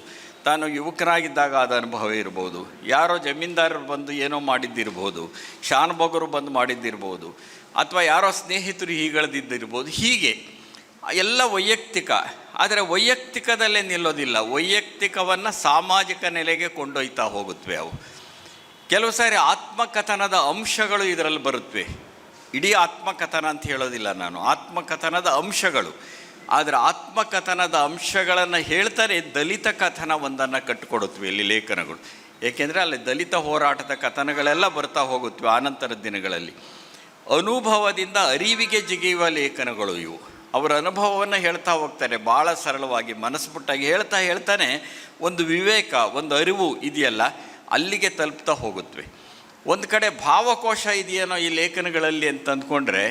ತಾನು ಯುವಕನಾಗಿದ್ದಾಗ ಆದ ಅನುಭವ ಇರ್ಬೋದು, ಯಾರೋ ಜಮೀನ್ದಾರರು ಬಂದು ಏನೋ ಮಾಡಿದ್ದಿರ್ಬೋದು ಶಾನುಭೋಗರು ಬಂದು ಮಾಡಿದ್ದಿರ್ಬೋದು, ಅಥವಾ ಯಾರೋ ಸ್ನೇಹಿತರು ಹೀಗಳದಿದ್ದಿರ್ಬೋದು, ಹೀಗೆ ಎಲ್ಲ ವೈಯಕ್ತಿಕ ಆದರೆ ವೈಯಕ್ತಿಕದಲ್ಲೇ ನಿಲ್ಲೋದಿಲ್ಲ. ವೈಯಕ್ತಿಕವನ್ನು ಸಾಮಾಜಿಕ ನೆಲೆಗೆ ಕೊಂಡೊಯ್ತಾ ಹೋಗುತ್ತವೆ ಅವು. ಕೆಲವು ಸಾರಿ ಆತ್ಮಕಥನದ ಅಂಶಗಳು ಇದರಲ್ಲಿ ಬರುತ್ತವೆ ಇಡೀ ಆತ್ಮಕಥನ ಅಂತ ಹೇಳೋದಿಲ್ಲ ನಾನು. ಆತ್ಮಕಥನದ ಅಂಶಗಳು. ಆದರೆ ಆತ್ಮಕಥನದ ಅಂಶಗಳನ್ನು ಹೇಳ್ತಾರೆ ದಲಿತ ಕಥನ ಒಂದನ್ನು ಕಟ್ಟಿಕೊಡುತ್ತವೆ ಇಲ್ಲಿ ಲೇಖನಗಳು. ಏಕೆಂದರೆ ಅಲ್ಲಿ ದಲಿತ ಹೋರಾಟದ ಕಥನಗಳೆಲ್ಲ ಬರ್ತಾ ಹೋಗುತ್ತವೆ ಆನಂತರದ ದಿನಗಳಲ್ಲಿ. ಅನುಭವದಿಂದ ಅರಿವಿಗೆ ಜಿಗಿಯುವ ಲೇಖನಗಳು ಇವು. ಅವರ ಅನುಭವವನ್ನು ಹೇಳ್ತಾ ಹೋಗ್ತಾರೆ. ಭಾಳ ಸರಳವಾಗಿ ಮನಸ್ಸುಪುಟ್ಟಾಗಿ ಹೇಳ್ತಾ ಹೇಳ್ತಾನೆ, ಒಂದು ವಿವೇಕ, ಒಂದು ಅರಿವು ಇದೆಯಲ್ಲ, ಅಲ್ಲಿಗೆ ತಲುಪ್ತಾ ಹೋಗುತ್ತವೆ ಒಂದು ಕಡೆ ಭಾವಕೋಶ ಇದೆಯೇನೋ ಈ ಲೇಖನಗಳಲ್ಲಿ ಅಂತ ಅಂದ್ಕೊಂಡ್ರೆ,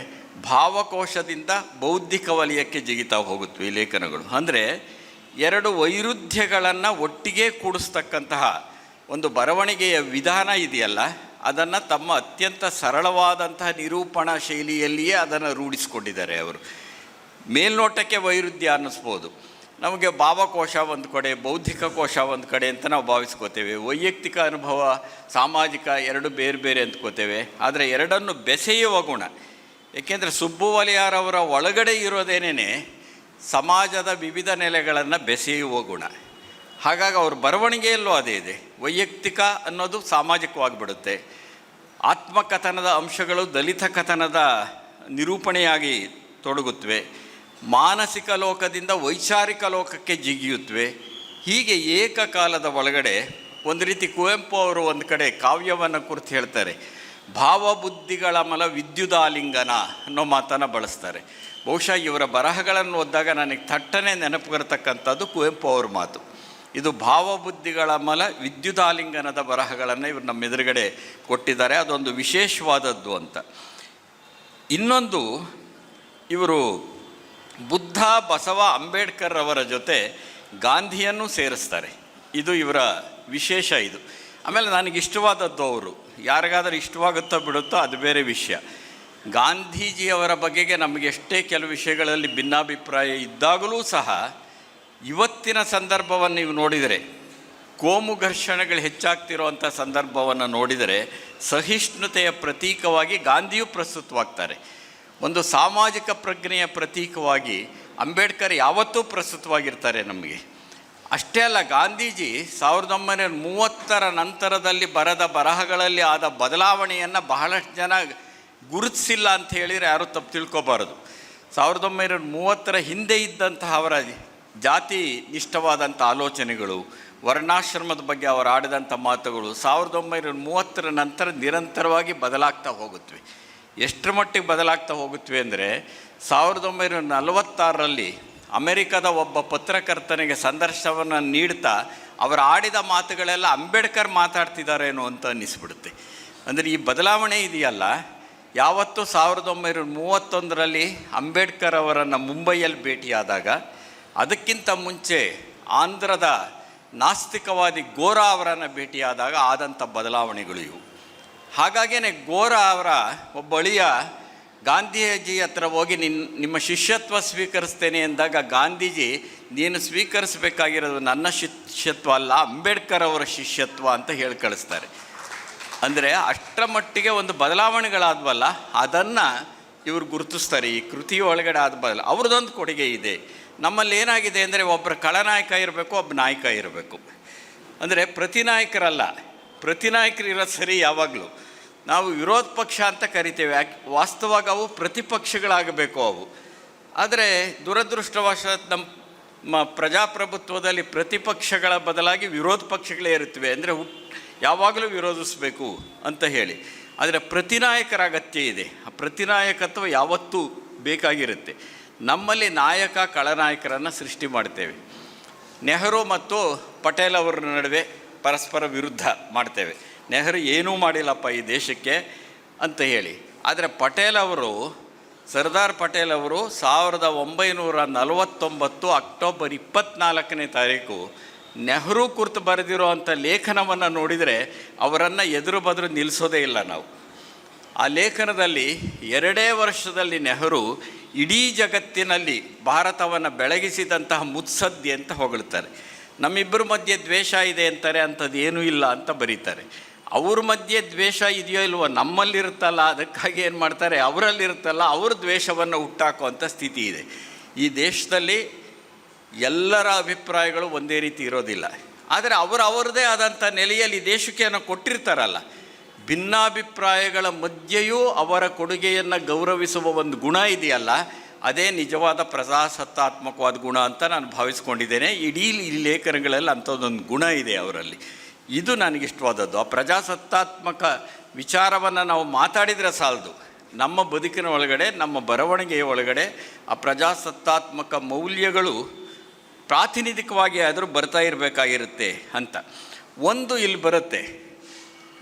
ಭಾವಕೋಶದಿಂದ ಬೌದ್ಧಿಕ ವಲಯಕ್ಕೆ ಜಿಗಿತಾ ಹೋಗುತ್ತವೆ ಈ ಲೇಖನಗಳು. ಅಂದರೆ, ಎರಡು ವೈರುಧ್ಯಗಳನ್ನು ಒಟ್ಟಿಗೆ ಕೂಡಿಸ್ತಕ್ಕಂತಹ ಒಂದು ಬರವಣಿಗೆಯ ವಿಧಾನ ಇದೆಯಲ್ಲ, ಅದನ್ನು ತಮ್ಮ ಅತ್ಯಂತ ಸರಳವಾದಂತಹ ನಿರೂಪಣಾ ಶೈಲಿಯಲ್ಲಿಯೇ ಅದನ್ನು ರೂಢಿಸ್ಕೊಂಡಿದ್ದಾರೆ ಅವರು. ಮೇಲ್ನೋಟಕ್ಕೆ ವೈರುಧ್ಯ ಅನ್ನಿಸ್ಬೋದು. ನಮಗೆ ಭಾವಕೋಶ ಒಂದು ಕಡೆ, ಬೌದ್ಧಿಕ ಕೋಶ ಒಂದು ಕಡೆ ಅಂತ ನಾವು ಭಾವಿಸ್ಕೋತೇವೆ. ವೈಯಕ್ತಿಕ ಅನುಭವ, ಸಾಮಾಜಿಕ ಎರಡು ಬೇರೆ ಬೇರೆ ಅಂದ್ಕೋತೇವೆ ಆದರೆ ಎರಡನ್ನು ಬೆಸೆಯುವ ಗುಣ. ಏಕೆಂದರೆ ಸುಬ್ಬು ವಲಯಾರವರ ಒಳಗಡೆ ಇರೋದೇನೇ ಸಮಾಜದ ವಿವಿಧ ನೆಲೆಗಳನ್ನು ಬೆಸೆಯುವ ಗುಣ. ಹಾಗಾಗಿ ಅವ್ರ ಬರವಣಿಗೆಯಲ್ಲೂ ಅದೇ ಇದೆ. ವೈಯಕ್ತಿಕ ಅನ್ನೋದು ಸಾಮಾಜಿಕವಾಗಿಬಿಡುತ್ತೆ. ಆತ್ಮಕಥನದ ಅಂಶಗಳು ದಲಿತ ಕಥನದ ನಿರೂಪಣೆಯಾಗಿ ತೊಡಗುತ್ತವೆ ಮಾನಸಿಕ ಲೋಕದಿಂದ ವೈಚಾರಿಕ ಲೋಕಕ್ಕೆ ಜಿಗಿಯುತ್ತವೆ ಹೀಗೆ ಏಕಕಾಲದ ಒಳಗಡೆ ಒಂದು ರೀತಿ ಕುವೆಂಪು ಅವರು ಒಂದು ಕಡೆ ಕಾವ್ಯವನ್ನು ಕುರಿತು ಹೇಳ್ತಾರೆ. ಭಾವಬುದ್ಧಿಗಳ ಮಲ ವಿದ್ಯುದಾಲಿಂಗನ ಅನ್ನೋ ಮಾತನ್ನು ಬಳಸ್ತಾರೆ. ಬಹುಶಃ ಇವರ ಬರಹಗಳನ್ನು ಓದಿದಾಗ ನನಗೆ ಥಟ್ಟನೆ ನೆನಪು ಬರತಕ್ಕಂಥದ್ದು ಕುವೆಂಪು ಅವ್ರ ಮಾತು. ಇದು ಭಾವಬುದ್ಧಿಗಳ ಮಲ ವಿದ್ಯುದಾಲಿಂಗನದ ಬರಹಗಳನ್ನು ಇವರು ನಮ್ಮ ಎದುರುಗಡೆ ಕೊಟ್ಟಿದ್ದಾರೆ. ಅದೊಂದು ವಿಶೇಷವಾದದ್ದು ಅಂತ. ಇನ್ನೊಂದು ಇವರು ಬುದ್ಧ ಬಸವ ಅಂಬೇಡ್ಕರ್ ಅವರ ಜೊತೆ ಗಾಂಧಿಯನ್ನು ಸೇರಿಸ್ತಾರೆ. ಇದು ಇವರ ವಿಶೇಷ ಇದು. ಆಮೇಲೆ ನನಗೆ ಇಷ್ಟವಾದದ್ದು ಅವರು. ಯಾರಿಗಾದರೂ ಇಷ್ಟವಾಗುತ್ತೋ ಬಿಡುತ್ತೋ ಅದು ಬೇರೆ ವಿಷಯ. ಗಾಂಧೀಜಿಯವರ ಬಗೆಗೆ ನಮಗೆ ಎಷ್ಟೇ ಕೆಲವು ವಿಷಯಗಳಲ್ಲಿ ಭಿನ್ನಾಭಿಪ್ರಾಯ ಇದ್ದಾಗಲೂ ಸಹ ಇವತ್ತಿನ ಸಂದರ್ಭವನ್ನು ನೀವು ನೋಡಿದರೆ, ಕೋಮು ಘರ್ಷಣೆಗಳು ಹೆಚ್ಚಾಗ್ತಿರುವಂಥ ಸಂದರ್ಭವನ್ನು ನೋಡಿದರೆ ಸಹಿಷ್ಣುತೆಯ ಪ್ರತೀಕವಾಗಿ ಗಾಂಧಿಯು ಪ್ರಸ್ತುತವಾಗ್ತಾರೆ. ಒಂದು ಸಾಮಾಜಿಕ ಪ್ರಜ್ಞೆಯ ಪ್ರತೀಕವಾಗಿ ಅಂಬೇಡ್ಕರ್ ಯಾವತ್ತೂ ಪ್ರಸ್ತುತವಾಗಿರ್ತಾರೆ ನಮಗೆ. ಅಷ್ಟೇ ಅಲ್ಲ, ಗಾಂಧೀಜಿ ಸಾವಿರದ ಒಂಬೈನೂರ ಮೂವತ್ತರ ನಂತರದಲ್ಲಿ ಬರದ ಬರಹಗಳಲ್ಲಿ ಆದ ಬದಲಾವಣೆಯನ್ನು ಬಹಳಷ್ಟು ಜನ ಗುರುತಿಸಿಲ್ಲ ಅಂತ ಹೇಳಿದರೆ ಯಾರೂ ತಪ್ಪು ತಿಳ್ಕೊಬಾರದು. ಸಾವಿರದ ಒಂಬೈನೂರ ಮೂವತ್ತರ ಹಿಂದೆ ಇದ್ದಂತಹ ಅವರ ಜಾತಿ ನಿಷ್ಠವಾದಂಥ ಆಲೋಚನೆಗಳು, ವರ್ಣಾಶ್ರಮದ ಬಗ್ಗೆ ಅವರು ಆಡಿದಂಥ ಮಾತುಗಳು ಸಾವಿರದ ಒಂಬೈನೂರ ಮೂವತ್ತರ ನಂತರ ನಿರಂತರವಾಗಿ ಬದಲಾಗ್ತಾ ಹೋಗುತ್ತವೆ. ಎಷ್ಟರ ಮಟ್ಟಿಗೆ ಬದಲಾಗ್ತಾ ಹೋಗುತ್ತವೆ ಅಂದರೆ ಸಾವಿರದ ಒಂಬೈನೂರ ನಲವತ್ತಾರರಲ್ಲಿ ಅಮೆರಿಕದ ಒಬ್ಬ ಪತ್ರಕರ್ತನಿಗೆ ಸಂದರ್ಶನವನ್ನು ನೀಡ್ತಾ ಅವರು ಆಡಿದ ಮಾತುಗಳೆಲ್ಲ ಅಂಬೇಡ್ಕರ್ ಮಾತಾಡ್ತಿದ್ದಾರೇನೋ ಅಂತ ಅನ್ನಿಸ್ಬಿಡುತ್ತೆ. ಅಂದರೆ ಈ ಬದಲಾವಣೆ ಇದೆಯಲ್ಲ, ಯಾವತ್ತು ಸಾವಿರದ ಒಂಬೈನೂರ ಮೂವತ್ತೊಂದರಲ್ಲಿ ಅಂಬೇಡ್ಕರ್ ಅವರನ್ನು ಮುಂಬೈಯಲ್ಲಿ ಭೇಟಿಯಾದಾಗ ಅದಕ್ಕಿಂತ ಮುಂಚೆ ಆಂಧ್ರದ ನಾಸ್ತಿಕವಾದಿ ಗೋರಾ ಅವರನ್ನು ಭೇಟಿಯಾದಾಗ ಆದಂಥ ಬದಲಾವಣೆಗಳು ಇವು. ಹಾಗಾಗೇ ಗೋರ ಅವರ ಒಬ್ಬ ಅಳಿಯ ಗಾಂಧೀಜಿ ಹತ್ರ ಹೋಗಿ ನಿನ್ನ ನಿಮ್ಮ ಶಿಷ್ಯತ್ವ ಸ್ವೀಕರಿಸ್ತೇನೆ ಎಂದಾಗ ಗಾಂಧೀಜಿ, ನೀನು ಸ್ವೀಕರಿಸಬೇಕಾಗಿರೋದು ನನ್ನ ಶಿಷ್ಯತ್ವ ಅಲ್ಲ, ಅಂಬೇಡ್ಕರ್ ಅವರ ಶಿಷ್ಯತ್ವ ಅಂತ ಹೇಳಿ ಕಳಿಸ್ತಾರೆ. ಅಂದರೆ ಅಷ್ಟರ ಮಟ್ಟಿಗೆ ಒಂದು ಬದಲಾವಣೆಗಳಾದ್ವಲ್ಲ, ಅದನ್ನು ಇವರು ಗುರುತಿಸ್ತಾರೆ, ಈ ಕೃತಿಯ ಒಳಗಡೆ ಆದ ಬದಲ ಅವ್ರದ್ದೊಂದು ಕೊಡುಗೆ ಇದೆ. ನಮ್ಮಲ್ಲಿ ಏನಾಗಿದೆ ಅಂದರೆ ಒಬ್ಬರ ಕಳನಾಯಕ ಇರಬೇಕು ಒಬ್ಬ ನಾಯಕ ಇರಬೇಕು. ಅಂದರೆ ಪ್ರತಿ ನಾಯಕರಲ್ಲ ಪ್ರತಿ ನಾಯಕರು ಸರಿ ಯಾವಾಗಲೂ. ನಾವು ವಿರೋಧ ಪಕ್ಷ ಅಂತ ಕರಿತೇವೆ. ಯಾಕೆ, ವಾಸ್ತವವಾಗಿ ಅವು ಪ್ರತಿಪಕ್ಷಗಳಾಗಬೇಕು ಅವು. ಆದರೆ ದುರದೃಷ್ಟವಶಾತ್ ನಮ್ಮ ಪ್ರಜಾಪ್ರಭುತ್ವದಲ್ಲಿ ಪ್ರತಿಪಕ್ಷಗಳ ಬದಲಾಗಿ ವಿರೋಧ ಪಕ್ಷಗಳೇ ಇರುತ್ತವೆ. ಅಂದರೆ ಯಾವಾಗಲೂ ವಿರೋಧಿಸಬೇಕು ಅಂತ ಹೇಳಿ. ಆದರೆ ಪ್ರತಿನಾಯಕರ ಅಗತ್ಯ ಇದೆ. ಆ ಪ್ರತಿನಾಯಕತ್ವ ಯಾವತ್ತೂ ಬೇಕಾಗಿರುತ್ತೆ. ನಮ್ಮಲ್ಲಿ ನಾಯಕ ಕಳನಾಯಕರನ್ನು ಸೃಷ್ಟಿ ಮಾಡ್ತೇವೆ. ನೆಹರು ಮತ್ತು ಪಟೇಲ್ ಅವರ ನಡುವೆ ಪರಸ್ಪರ ವಿರುದ್ಧ ಮಾಡ್ತೇವೆ. ನೆಹರು ಏನೂ ಮಾಡಿಲ್ಲಪ್ಪ ಈ ದೇಶಕ್ಕೆ ಅಂತ ಹೇಳಿ. ಆದರೆ ಪಟೇಲ್ ಅವರು, ಸರ್ದಾರ್ ಪಟೇಲ್ ಅವರು ಸಾವಿರದ ಒಂಬೈನೂರ ನಲವತ್ತೊಂಬತ್ತು ಅಕ್ಟೋಬರ್ ಇಪ್ಪತ್ತ್ನಾಲ್ಕನೇ ತಾರೀಕು ನೆಹರು ಕುರಿತು ಬರೆದಿರುವಂಥ ಲೇಖನವನ್ನು ನೋಡಿದರೆ ಅವರನ್ನು ಎದುರು ಬದುರು ನಿಲ್ಲಿಸೋದೇ ಇಲ್ಲ ನಾವು. ಆ ಲೇಖನದಲ್ಲಿ ಎರಡೇ ವರ್ಷದಲ್ಲಿ ನೆಹರು ಇಡೀ ಜಗತ್ತಿನಲ್ಲಿ ಭಾರತವನ್ನು ಬೆಳಗಿಸಿದಂತಹ ಮುತ್ಸದ್ದಿ ಅಂತ ಹೊಗಳ್ತಾರೆ. ನಮ್ಮಿಬ್ಬರ ಮಧ್ಯೆ ದ್ವೇಷ ಇದೆ ಅಂತಾರೆ ಅಂಥದ್ದು ಏನೂ ಇಲ್ಲ ಅಂತ ಬರೀತಾರೆ. ಅವ್ರ ಮಧ್ಯೆ ದ್ವೇಷ ಇದೆಯೋ ಇಲ್ವೋ ನಮ್ಮಲ್ಲಿರುತ್ತಲ್ಲ, ಅದಕ್ಕಾಗಿ ಏನು ಮಾಡ್ತಾರೆ, ಅವರಲ್ಲಿರುತ್ತಲ್ಲ, ಅವ್ರ ದ್ವೇಷವನ್ನು ಹುಟ್ಟಾಕುವಂಥ ಸ್ಥಿತಿ ಇದೆ. ಈ ದೇಶದಲ್ಲಿ ಎಲ್ಲರ ಅಭಿಪ್ರಾಯಗಳು ಒಂದೇ ರೀತಿ ಇರೋದಿಲ್ಲ. ಆದರೆ ಅವರು ಅವರದೇ ಆದಂಥ ನೆಲೆಯಲ್ಲಿ ದೇಶಕ್ಕೆ ಏನೋ ಕೊಟ್ಟಿರ್ತಾರಲ್ಲ. ಭಿನ್ನಾಭಿಪ್ರಾಯಗಳ ಮಧ್ಯೆಯೂ ಅವರ ಕೊಡುಗೆಯನ್ನು ಗೌರವಿಸುವ ಒಂದು ಗುಣ ಇದೆಯಲ್ಲ, ಅದೇ ನಿಜವಾದ ಪ್ರಜಾಸತ್ತಾತ್ಮಕವಾದ ಗುಣ ಅಂತ ನಾನು ಭಾವಿಸ್ಕೊಂಡಿದ್ದೇನೆ. ಇಡೀ ಈ ಲೇಖನಗಳಲ್ಲಿ ಅಂಥದ್ದೊಂದು ಗುಣ ಇದೆ ಅವರಲ್ಲಿ. ಇದು ನನಗಿಷ್ಟವಾದದ್ದು. ಆ ಪ್ರಜಾಸತ್ತಾತ್ಮಕ ವಿಚಾರವನ್ನು ನಾವು ಮಾತಾಡಿದರೆ ಸಾಲದು. ನಮ್ಮ ಬದುಕಿನ ಒಳಗಡೆ, ನಮ್ಮ ಬರವಣಿಗೆಯ ಒಳಗಡೆ ಆ ಪ್ರಜಾಸತ್ತಾತ್ಮಕ ಮೌಲ್ಯಗಳು ಪ್ರಾತಿನಿಧಿಕವಾಗಿ ಆದರೂ ಬರ್ತಾ ಇರಬೇಕಾಗಿರುತ್ತೆ ಅಂತ. ಒಂದು ಇಲ್ಲಿ ಬರುತ್ತೆ.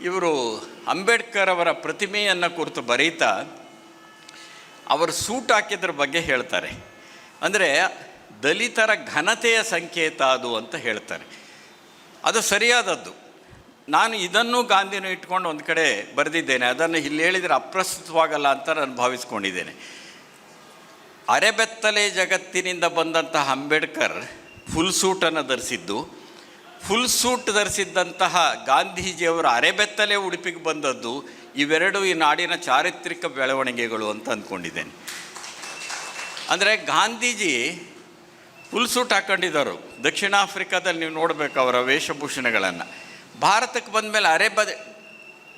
ಇವರು ಅಂಬೇಡ್ಕರ್ ಅವರ ಪ್ರತಿಮೆಯನ್ನು ಕುರಿತು ಬರೀತಾ ಅವರು ಸೂಟ್ ಹಾಕಿದ್ರ ಬಗ್ಗೆ ಹೇಳ್ತಾರೆ. ಅಂದರೆ ದಲಿತರ ಘನತೆಯ ಸಂಕೇತ ಅದು ಅಂತ ಹೇಳ್ತಾರೆ. ಅದು ಸರಿಯಾದದ್ದು. ನಾನು ಇದನ್ನು ಗಾಂಧಿನೂ ಇಟ್ಕೊಂಡು ಒಂದು ಕಡೆ ಬರೆದಿದ್ದೇನೆ. ಅದನ್ನು ಇಲ್ಲಿ ಹೇಳಿದರೆ ಅಪ್ರಸ್ತುತವಾಗಲ್ಲ ಅಂತ ನಾನು ಭಾವಿಸ್ಕೊಂಡಿದ್ದೇನೆ. ಅರೆಬೆತ್ತಲೆ ಜಗತ್ತಿನಿಂದ ಬಂದಂತಹ ಅಂಬೇಡ್ಕರ್ ಫುಲ್ ಸೂಟನ್ನು ಧರಿಸಿದ್ದು. ಫುಲ್ ಸೂಟ್ ಧರಿಸಿದ್ದಂತಹ ಗಾಂಧೀಜಿಯವರ ಅರೆಬೆತ್ತಲೆ ಉಡುಪಿಗೆ ಬಂದದ್ದು ಇವೆರಡು ಈ ನಾಡಿನ ಚಾರಿತ್ರಿಕ ಬೆಳವಣಿಗೆಗಳು ಅಂತ ಅಂದ್ಕೊಂಡಿದ್ದೇನೆ. ಅಂದರೆ ಗಾಂಧೀಜಿ ಫುಲ್ ಸೂಟ್ ಹಾಕ್ಕೊಂಡಿದ್ದರು ದಕ್ಷಿಣ ಆಫ್ರಿಕಾದಲ್ಲಿ ನೀವು ನೋಡಬೇಕು ಅವರ ವೇಷಭೂಷಣಗಳನ್ನು. ಭಾರತಕ್ಕೆ ಬಂದ ಮೇಲೆ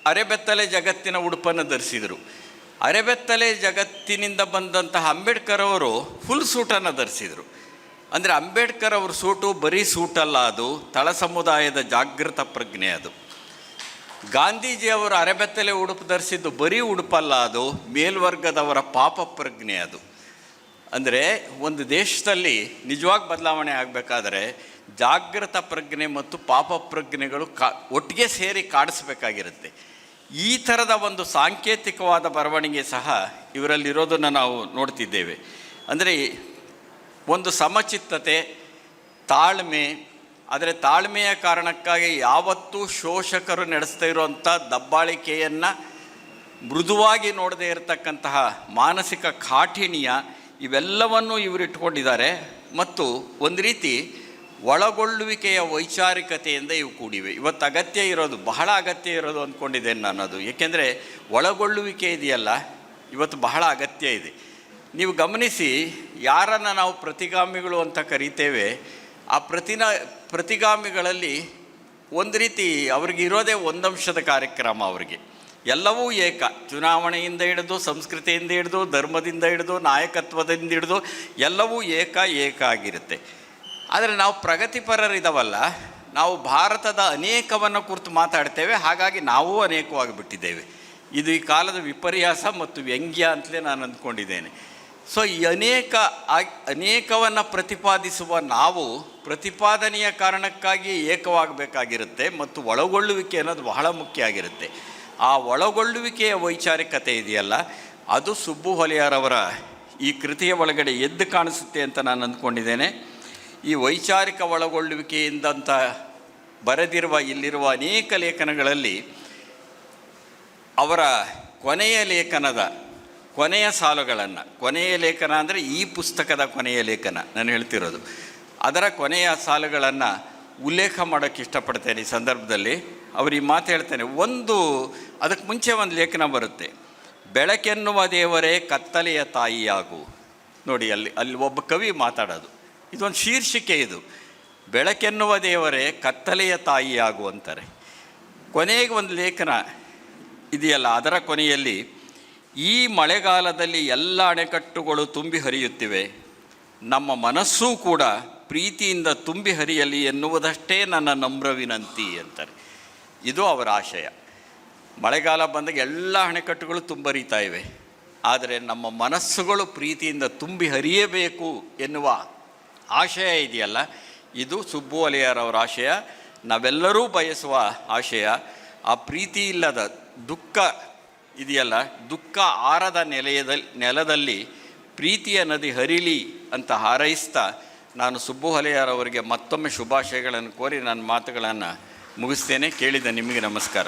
ಅರೆಬೆತ್ತಲೆ ಜಗತ್ತಿನ ಉಡುಪನ್ನು ಧರಿಸಿದರು. ಅರೆಬೆತ್ತಲೆ ಜಗತ್ತಿನಿಂದ ಬಂದಂತಹ ಅಂಬೇಡ್ಕರ್ ಅವರು ಫುಲ್ ಸೂಟನ್ನು ಧರಿಸಿದರು. ಅಂದರೆ ಅಂಬೇಡ್ಕರ್ ಅವ್ರ ಸೂಟು ಬರೀ ಸೂಟಲ್ಲ ಅದು, ತಳ ಸಮುದಾಯದ ಜಾಗೃತ ಪ್ರಜ್ಞೆ ಅದು. ಗಾಂಧೀಜಿಯವರು ಅರೆಬೆತ್ತಲೆ ಉಡುಪು ಧರಿಸಿದ್ದು ಬರೀ ಉಡುಪಲ್ಲ ಅದು, ಮೇಲ್ವರ್ಗದವರ ಪಾಪ ಪ್ರಜ್ಞೆ ಅದು. ಅಂದರೆ ಒಂದು ದೇಶದಲ್ಲಿ ನಿಜವಾಗಿ ಬದಲಾವಣೆ ಆಗಬೇಕಾದ್ರೆ ಜಾಗೃತ ಪ್ರಜ್ಞೆ ಮತ್ತು ಪಾಪ ಪ್ರಜ್ಞೆಗಳು ಕಾ, ಒಟ್ಟಿಗೆ ಸೇರಿ ಕಾಡಿಸ್ಬೇಕಾಗಿರುತ್ತೆ. ಈ ಥರದ ಒಂದು ಸಾಂಕೇತಿಕವಾದ ಬರವಣಿಗೆ ಸಹ ಇವರಲ್ಲಿರೋದನ್ನು ನಾವು ನೋಡ್ತಿದ್ದೇವೆ. ಅಂದರೆ ಒಂದು ಸಮಚಿತ್ತತೆ, ತಾಳ್ಮೆ, ಆದರೆ ತಾಳ್ಮೆಯ ಕಾರಣಕ್ಕಾಗಿ ಯಾವತ್ತೂ ಶೋಷಕರು ನಡೆಸ್ತಾ ಇರುವಂಥ ದಬ್ಬಾಳಿಕೆಯನ್ನು ಮೃದುವಾಗಿ ನೋಡದೇ ಇರತಕ್ಕಂತಹ ಮಾನಸಿಕ ಕಾಠಿಣ್ಯ ಇವೆಲ್ಲವನ್ನೂ ಇವರು ಇಟ್ಕೊಂಡಿದ್ದಾರೆ. ಮತ್ತು ಒಂದು ರೀತಿ ಒಳಗೊಳ್ಳುವಿಕೆಯ ವೈಚಾರಿಕತೆಯಿಂದ ಇವು ಕೂಡಿವೆ. ಇವತ್ತು ಅಗತ್ಯ ಇರೋದು, ಬಹಳ ಅಗತ್ಯ ಇರೋದು ಅಂದ್ಕೊಂಡಿದ್ದೇನೆ ನಾನು ಅದು ಏಕೆಂದರೆ ಒಳಗೊಳ್ಳುವಿಕೆ ಇದೆಯಲ್ಲ, ಇವತ್ತು ಬಹಳ ಅಗತ್ಯ ಇದೆ. ನೀವು ಗಮನಿಸಿ, ಯಾರನ್ನು ನಾವು ಪ್ರತಿಗಾಮಿಗಳು ಅಂತ ಕರಿತೇವೆ, ಆ ಪ್ರತಿನ, ಪ್ರತಿಗಾಮಿಗಳಲ್ಲಿ ಒಂದು ರೀತಿ ಅವ್ರಿಗೆ ಇರೋದೇ ಒಂದಂಶದ ಕಾರ್ಯಕ್ರಮ ಅವರಿಗೆ. ಎಲ್ಲವೂ ಏಕ. ಚುನಾವಣೆಯಿಂದ ಹಿಡಿದು, ಸಂಸ್ಕೃತಿಯಿಂದ ಹಿಡಿದು, ಧರ್ಮದಿಂದ ಹಿಡಿದು, ನಾಯಕತ್ವದಿಂದ ಹಿಡಿದು ಎಲ್ಲವೂ ಏಕ ಏಕ ಆಗಿರುತ್ತೆ ಆದರೆ ನಾವು ಪ್ರಗತಿಪರರಿದವಲ್ಲ, ನಾವು ಭಾರತದ ಅನೇಕವನ್ನು ಕುರಿತು ಮಾತಾಡ್ತೇವೆ, ಹಾಗಾಗಿ ನಾವೂ ಅನೇಕವಾಗಿ ಬಿಟ್ಟಿದ್ದೇವೆ ಇದು ಈ ಕಾಲದ ವಿಪರ್ಯಾಸ ಮತ್ತು ವ್ಯಂಗ್ಯ ಅಂತಲೇ ನಾನು ಅಂದ್ಕೊಂಡಿದ್ದೇನೆ. ಸೊ ಈ ಅನೇಕ ಅನೇಕವನ್ನು ಪ್ರತಿಪಾದಿಸುವ ನಾವು ಪ್ರತಿಪಾದನೆಯ ಕಾರಣಕ್ಕಾಗಿ ಏಕವಾಗಬೇಕಾಗಿರುತ್ತೆ ಮತ್ತು ಒಳಗೊಳ್ಳುವಿಕೆ ಅನ್ನೋದು ಬಹಳ ಮುಖ್ಯ ಆಗಿರುತ್ತೆ. ಆ ಒಳಗೊಳ್ಳುವಿಕೆಯ ವೈಚಾರಿಕತೆ ಇದೆಯಲ್ಲ, ಅದು ಸುಬ್ಬು ಹೊಲೆಯರವರ ಈ ಕೃತಿಯ ಒಳಗಡೆ ಎದ್ದು ಕಾಣಿಸುತ್ತೆ ಅಂತ ನಾನು ಅಂದ್ಕೊಂಡಿದ್ದೇನೆ. ಈ ವೈಚಾರಿಕ ಒಳಗೊಳ್ಳುವಿಕೆಯಿಂದಂತ ಬರೆದಿರುವ, ಇಲ್ಲಿರುವ ಅನೇಕ ಲೇಖನಗಳಲ್ಲಿ ಅವರ ಕೊನೆಯ ಲೇಖನದ, ಕೊನೆಯ ಸಾಲುಗಳನ್ನು, ಕೊನೆಯ ಲೇಖನ ಅಂದರೆ ಈ ಪುಸ್ತಕದ ಕೊನೆಯ ಲೇಖನ ನಾನು ಹೇಳ್ತಿರೋದು. ಅದರ ಕೊನೆಯ ಸಾಲುಗಳನ್ನು ಉಲ್ಲೇಖ ಮಾಡೋಕ್ಕೆ ಇಷ್ಟಪಡ್ತೇನೆ ಈ ಸಂದರ್ಭದಲ್ಲಿ. ಅವರು ಈ ಮಾತು ಹೇಳ್ತೇನೆ, ಒಂದು ಅದಕ್ಕೆ ಮುಂಚೆ ಒಂದು ಲೇಖನ ಬರುತ್ತೆ. ಬೆಳಕೆನ್ನುವ ದೇವರೇ ಕತ್ತಲೆಯ ತಾಯಿಯಾಗು. ನೋಡಿ, ಅಲ್ಲಿ ಅಲ್ಲಿ ಒಬ್ಬ ಕವಿ ಮಾತಾಡೋದು. ಇದೊಂದು ಶೀರ್ಷಿಕೆ ಇದು. ಬೆಳಕೆನ್ನುವ ದೇವರೇ ಕತ್ತಲೆಯ ತಾಯಿಯಾಗು ಅಂತಾರೆ. ಕೊನೆಗೆ ಒಂದು ಲೇಖನ ಇದೆಯಲ್ಲ, ಅದರ ಕೊನೆಯಲ್ಲಿ, ಈ ಮಳೆಗಾಲದಲ್ಲಿ ಎಲ್ಲ ಅಣೆಕಟ್ಟುಗಳು ತುಂಬಿ ಹರಿಯುತ್ತಿವೆ. ನಮ್ಮ ಮನಸ್ಸೂ ಕೂಡ ಪ್ರೀತಿಯಿಂದ ತುಂಬಿ ಹರಿಯಲಿ ಎನ್ನುವುದಷ್ಟೇ ನನ್ನ ನಮ್ರ ವಿನಂತಿ ಅಂತಾರೆ. ಇದು ಅವರ ಆಶಯ. ಮಳೆಗಾಲ ಬಂದಾಗ ಎಲ್ಲ ಅಣೆಕಟ್ಟುಗಳು ತುಂಬರಿತಾ ಇವೆ. ಆದರೆ ನಮ್ಮ ಮನಸ್ಸುಗಳು ಪ್ರೀತಿಯಿಂದ ತುಂಬಿ ಹರಿಯಬೇಕು ಎನ್ನುವ ಆಶಯ ಇದೆಯಲ್ಲ? ಇದು ಸುಬ್ಬು ಅಲಿಯಾರವರ ಆಶಯ. ನಾವೆಲ್ಲರೂ ಬಯಸುವ ಆಶಯ. ಆ ಪ್ರೀತಿ ಇಲ್ಲದ ದುಃಖ ಇದೆಯಲ್ಲ? ದುಃಖ ಆರದ ನೆಲೆಯದಲ್ಲಿ ನೆಲದಲ್ಲಿ ಪ್ರೀತಿಯ ನದಿ ಹರಿಲಿ ಅಂತ ಹಾರೈಸ್ತಾ ನಾನು ಸುಬ್ಬು ಹಲೆಯಾರವರಿಗೆ ಮತ್ತೊಮ್ಮೆ ಶುಭಾಶಯಗಳನ್ನು ಕೋರಿ ನನ್ನ ಮಾತುಗಳನ್ನು ಮುಗಿಸ್ತೇನೆ. ಕೇಳಿದ ನಿಮಗೆ ನಮಸ್ಕಾರ.